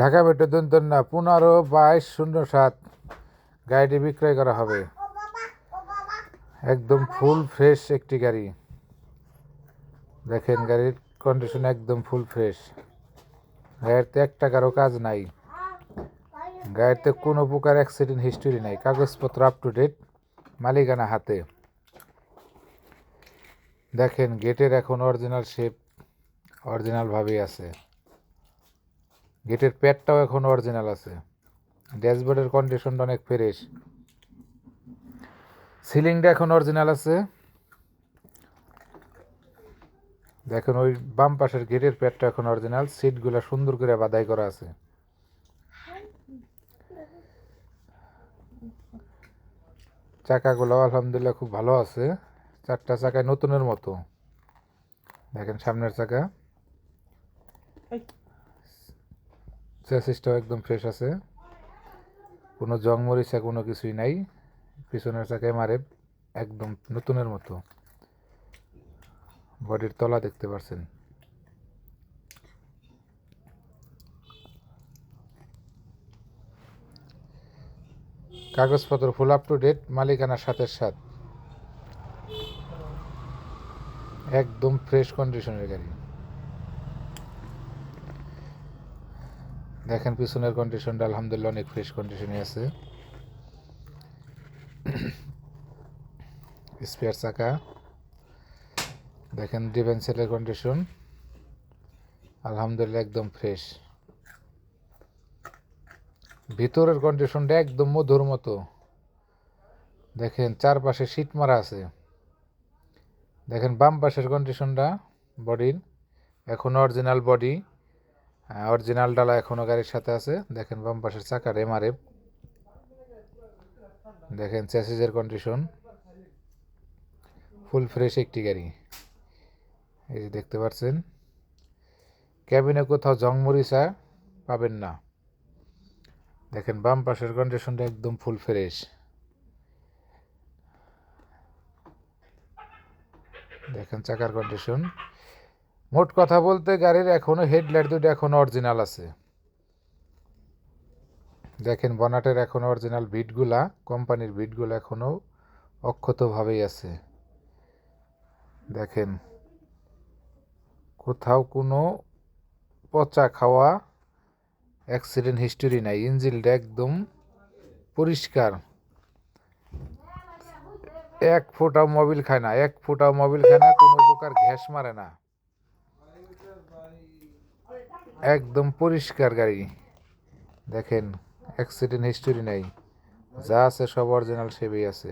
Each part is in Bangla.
ঢাকা মেট্রো দন্তন্না পনেরো বাইশ শূন্য সাত। গাড়িটি বিক্রয় করা হবে। একদম ফুল ফ্রেশ একটি গাড়ি। দেখেন গাড়ির কন্ডিশন একদম ফুল ফ্রেশ গাড়িতে এক টাকারও কাজ নাই। গাড়িতে কোনো প্রকার অ্যাক্সিডেন্ট হিস্টোরি নাই। কাগজপত্র আপ টু ডেট মালিকানা হাতে। দেখেন গেটের এখন অরিজিনাল শেপ অরিজিনালভাবেই আছে। গেটের প্যাডটাও এখন অরিজিনাল আছে। ড্যাশবোর্ডের কন্ডিশনটা অনেক ফ্রেশ সিলিংটা এখন অরিজিনাল আছে। দেখেন ওই বাম পাশের গেটের প্যাডটা এখন অরিজিনাল সিটগুলো সুন্দর করে বাদাই করা আছে। চাকাগুলো আলহামদুলিল্লাহ খুব ভালো আছে। চারটা চাকায় নতুনের মতো। দেখেন সামনের চাকা। চ্যাসিসটাও একদম ফ্রেশ আছে। কোনো জং মরিচা কোনো কিছুই নাই। পিছনের চাকায় মারে একদম নতুনের মতো। বডির তলা দেখতে পাচ্ছেন কাগজপত্র ফুল আপ টু ডেট মালিকানা সাথে সাথ। একদম ফ্রেশ কন্ডিশনের গাড়ি। দেখেন পিছনের কন্ডিশনটা আলহামদুলিল্লাহ অনেক ফ্রেশ কন্ডিশনে আছে। স্পেয়ার চাকা। দেখেন ডিভেন্সেলের কন্ডিশন আলহামদুলিল্লাহ একদম ফ্রেশ ভিতরের কন্ডিশনটা একদম মধুর মতো। দেখেন চারপাশে সিট মারা আছে। দেখেন বাম পাশের কন্ডিশনটা বডির এখন অরিজিনাল বডি অরিজিনাল ডালা এখনও গাড়ির সাথে আছে। দেখেন বাম পাশের চাকার এমআরএফ দেখেন চ্যাসিসের কন্ডিশন ফুল ফ্রেশ একটি গাড়ি। এই যে দেখতে পাচ্ছেন। ক্যাবিনে কোথাও জংমরিচা পাবেন না। দেখেন বাম পাশের কন্ডিশনটা একদম ফুল ফ্রেশ দেখেন চাকার কন্ডিশন মোট কথা বলতে গাড়ির এখনও হেডলাইট দুটো এখনও অরিজিনাল আছে। দেখেন বনাটের এখন অরিজিনাল বিটগুলা কোম্পানির বিটগুলো এখনও অক্ষতভাবেই আছে। দেখেন, কোথাও কোনো পচা খাওয়া অ্যাক্সিডেন্ট হিস্টোরি নাই। ইঞ্জিনটা একদম পরিষ্কার। এক ফোঁটাও মোবিল খায় না, এক ফোঁটাও মোবিল খায় না, কোনো প্রকার ঘ্যাস মারে না। একদম পরিষ্কার গাড়ি। দেখেন অ্যাক্সিডেন্ট হিস্টোরি নাই। যা আছে সব অরিজিনাল সেবেই আছে।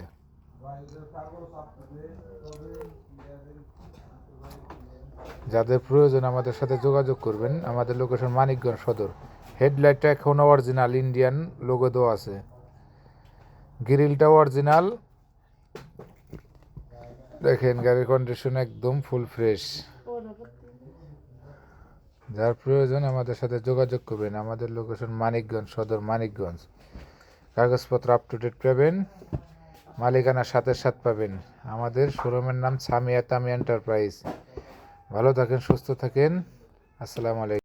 যাদের প্রয়োজন আমাদের সাথে যোগাযোগ করবেন, আমাদের লোকেশন মানিকগঞ্জ সদর। হেডলাইটটা এখন অরিজিনাল ইন্ডিয়ান লোগো দেওয়া আছে। গ্রিলটাও অরিজিনাল দেখেন, গাড়ির কন্ডিশন একদম ফুল ফ্রেশ যার প্রয়োজন আমাদের সাথে যোগাযোগ করবেন। আমাদের লোকেশন মানিকগঞ্জ, সদর মানিকগঞ্জ। কাগজপত্র আপ টু ডেট পাবেন, মালিকানা সাথে সাথ পাবেন। আমাদের শোরুমের নাম সামিয়া তামি এন্টারপ্রাইজ ভালো থাকেন, সুস্থ থাকেন। আসসালামু আলাইকুম।